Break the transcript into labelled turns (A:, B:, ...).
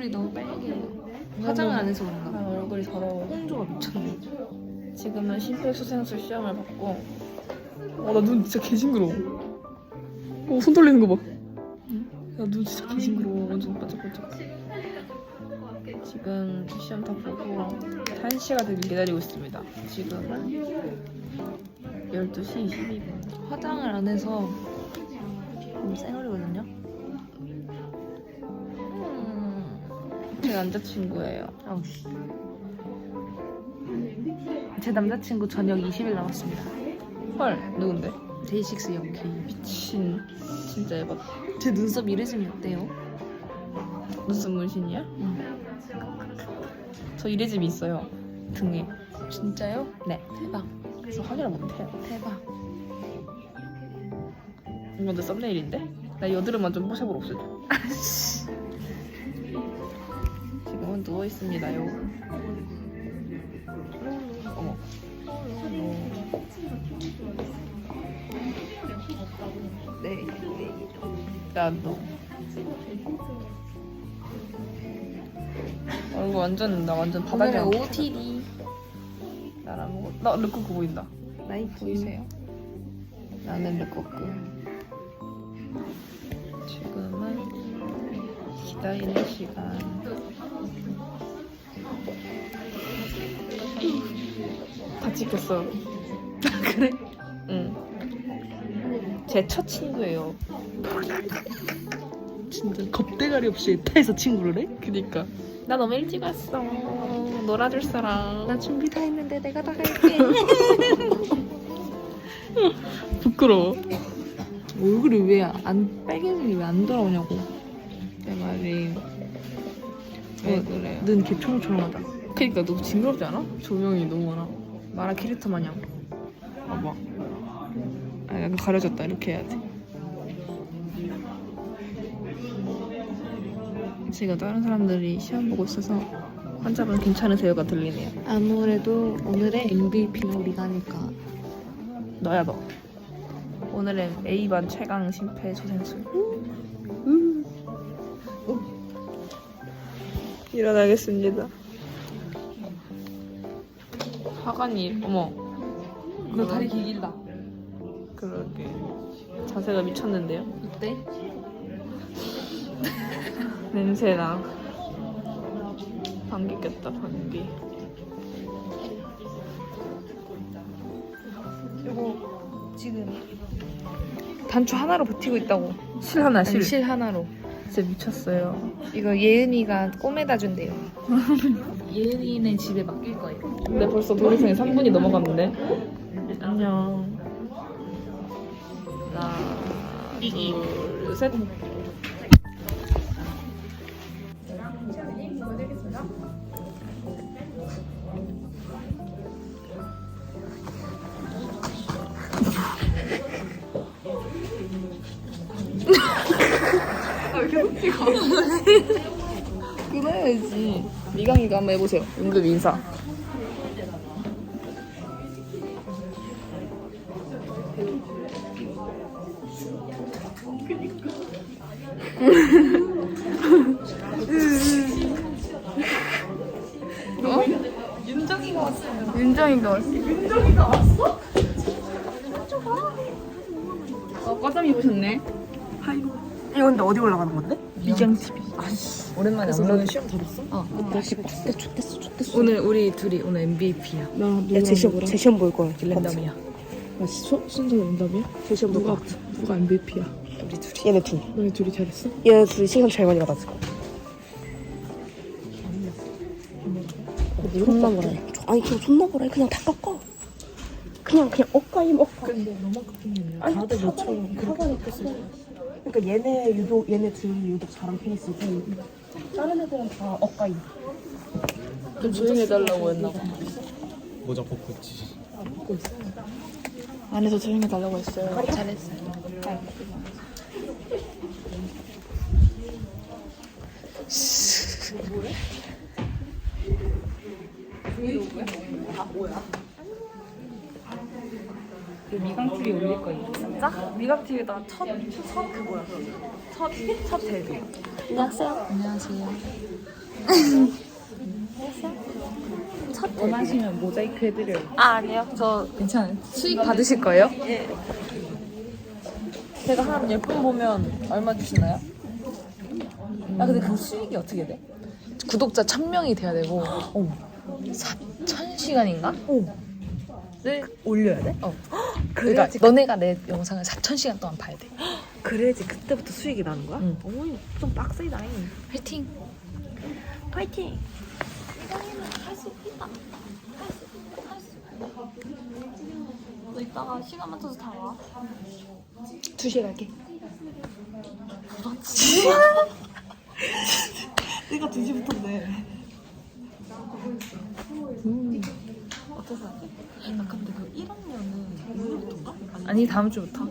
A: 얼굴이 너무 빨개요. 화장을 안 해서 그런가?
B: 난 얼굴이 더러워.
A: 홍조가 미쳤네.
B: 지금은 심폐소생술 시험을 받고. 어 나 눈 진짜 개징그러워. 어 손 떨리는 거 봐. 야 눈 진짜 개징그러워. 완전 반짝반짝. 지금 시험 다 보고 1시가 되길 기다리고 있습니다. 지금은 12시 22분. 화장을 안 해서 좀 쌩얼이거든요 제 남자친구예요 아우 씨 제 남자친구 저녁 20일 남았습니다. 헐, 누군데?
A: 데이식스 영케이.
B: 미친. 진짜 에바.
A: 제 눈썹 이래지면 어때요?
B: 무슨 문신이야?
A: 응.
B: 저 이래짐이 있어요. 등에.
A: 진짜요?
B: 네.
A: 대박.
B: 그래서 확인을 못해요.
A: 대박.
B: 이건 내 썸네일인데? 나 여드름만 좀 포샵으로 없애줘. 지금은 누워 있습니다요. 어머. 네. 나도. 얼굴 완전 나 완전 바닥에
A: 오늘의
B: 안
A: OOTD.
B: 나랑 뭐, 나 르코크 보인다.
A: 나이키.
B: 보이세요? 나는 르코크. 기다리는 시간. 다 찍혔어.
A: 그래?
B: 응. 제 첫 친구예요.
A: 진짜 겁대가리 없이 에타에서 친구를 해?
B: 그니까. 나 너무 일찍 왔어. 놀아줄 사람.
A: 나 준비 다 했는데 내가 다 갈게.
B: 부끄러워.
A: 얼굴이 왜 안 빨개지니 왜안 돌아오냐고.
B: 내 말이. 왜
A: 어,
B: 그래?
A: 눈 개초롱초롱하다.
B: 그니까 너무 징그럽지 않아? 조명이 너무 많아. 마라 캐릭터 마냥. 봐봐. 아, 약간 가려졌다. 이렇게 해야 돼. 지금 다른 사람들이 시험 보고 있어서 환자분 괜찮으세요가 들리네요.
A: 아무래도 오늘의 MVP는 우리가 아닐까.
B: 너야 너. 오늘의 A반 최강 심폐소생술. 일어나겠습니다. 화관이 어머
A: 너 다리 길다.
B: 그러게 자세가 미쳤는데요.
A: 어때?
B: 냄새나. 방귀 꼈다 방귀.
A: 이거 지금
B: 단추 하나로 버티고 있다고. 실 하나 실.
A: 실 하나로.
B: 진짜 미쳤어요.
A: 이거 예은이가 꼬매다 준대요. 예은이네 집에 맡길 거예요.
B: 근데 벌써 도리생이 3분이 넘어갔는데. 안녕. 하나, 둘, 셋. 끊어야지. 미강이가 한번 해보세요. 응급 인사.
A: 윤정이가 왔어요.
B: 윤정이가 왔어. 어, 과점 입으셨네.
C: 이 거 근데 어디 올라가는 건데?
B: 미장 TV.
A: 오랜만에
C: 너는 시험 다 봤어?
A: 어, 나 지금 좋댔어, 좋댔어, 좋댔어.
B: 오늘 우리 둘이 오늘 MVP야.
C: 나 누구랑 제 시험, 제 시험 볼 거야.
B: 랜덤이야.
C: 아, 수, 순서 랜덤이야? 제 시험 볼 거야.
D: 누가 MVP야?
C: 우리 둘이. 얘네 둘.
D: 너네 둘이 잘했어?
C: 얘네 둘이 시간 제일 많이 받았어. 존나 뭐라 해. 아니 그냥 존나 뭐라 해. 그냥 다 깎아. 그냥 그냥 억가임 억가.
D: 근데 너만 아니 다들 너처럼 그렇게
C: 했어. 그러니까 얘네 유독 얘네 둘 유독 잘한 케이스고 다른 애들은 다 억가임.
B: 좀 조용해달라고 했나 봐.
E: 모자 벗고 있지.
B: 안에서 조용해달라고 했어요.
A: 잘했어요.
B: 그 미강 TV 올릴 거예요.
C: 진짜? 미각 TV에다가 첫, 첫 그거야. 첫, 첫 데뷔.
A: 안녕하세요. 안녕하세요. 첫 원하시면 모자이크 해드려요.
C: 아, 아니요. 저
A: 괜찮아요. 수익 받으실 거예요?
C: 제가 한 10분 보면 얼마 주시나요? 아, 근데 그 수익이 어떻게 돼?
A: 구독자 1000명이 돼야 되고 어, 4000시간인가? 를 올려야 돼? 어. 그러니까
C: 그래야지
A: 너네가 내 영상을 4000시간 동안 봐야 돼.
C: 그래야지 그때부터 수익이 나는 거야?
A: 응.
C: 오이, 좀 빡세다.
A: 화이팅!
C: 파이팅!
F: 너 이따가 시간 맞춰서 다 와.
A: 2시에 갈게.
C: 내가 2시부터인데. 어때서? 아, 근데 그 1학년은 오늘부터인가?
A: 아니 다음 주부터.